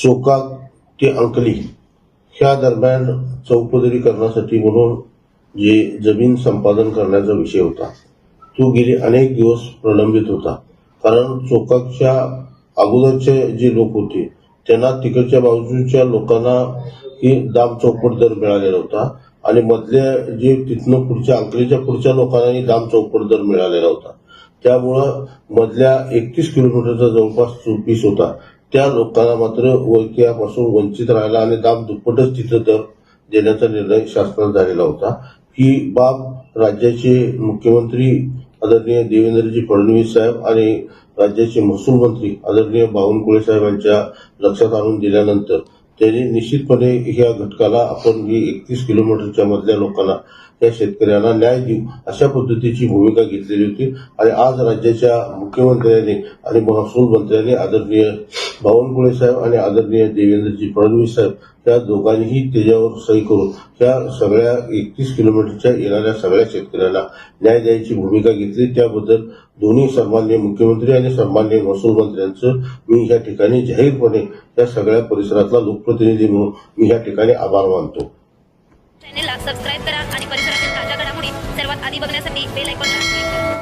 चोकाक ते अंकली ह्या दरम्यान चौपदरी करण्यासाठी म्हणून जे जमीन संपादन करण्याचा विषय होता तो गेले अनेक दिवस प्रलंबित होता. कारण चोकाकच्या अगोदरचे जे लोक होते त्यांना तिकडच्या बाजूच्या लोकांना ही दाम चौपट दर मिळालेला होता आणि मधल्या जे तिथनं पुढच्या अंकलीच्या पुढच्या लोकांनाही दाम चौपट दर मिळालेला होता. त्यामुळं मधल्या एकतीस किलोमीटरचा जवळपास चौतीस होता. त्या लोकांना मात्र वैक्यापासून वंचित राहिला आणि दाब दुप्पटच तिथं दर देण्याचा निर्णय शासनात झालेला होता. ही बाब राज्याचे मुख्यमंत्री आदरणीय देवेंद्रजी फडणवीस साहेब आणि राज्याचे महसूल मंत्री आदरणीय बावनकुळे साहेब यांच्या लक्षात आणून दिल्यानंतर त्यांनी निश्चितपणे या घटकाला आपण ही एकतीस किलोमीटरच्या मधल्या लोकांना या शेतकऱ्यांना न्याय देऊ अशा पद्धतीची भूमिका घेतलेली होती. आणि आज राज्याच्या मुख्यमंत्र्यांनी आणि महसूल मंत्र्यांनी आदरणीय बावनकुळे साहेब आणि आदरणीय देवेंद्रजी फडणवीस साहेब या दोघांनीही त्याच्यावर सही करून त्या सगळ्या एकतीस किलोमीटरच्या येणाऱ्या सगळ्या शेतकऱ्यांना न्याय द्यायची भूमिका घेतली. त्याबद्दल दोन्ही सन्मान्य मुख्यमंत्री आणि सन्मान्य महसूल मंत्र्यांचं मी या ठिकाणी जाहीरपणे या सगळ्या परिसरातला लोकप्रतिनिधी म्हणून मी या ठिकाणी आभार मानतो. चॅनेलला सबस्क्राईब करा आणि परिसरातील ताज्या घडामोडी सर्वात आधी बघण्यासाठी बेल आयकॉनला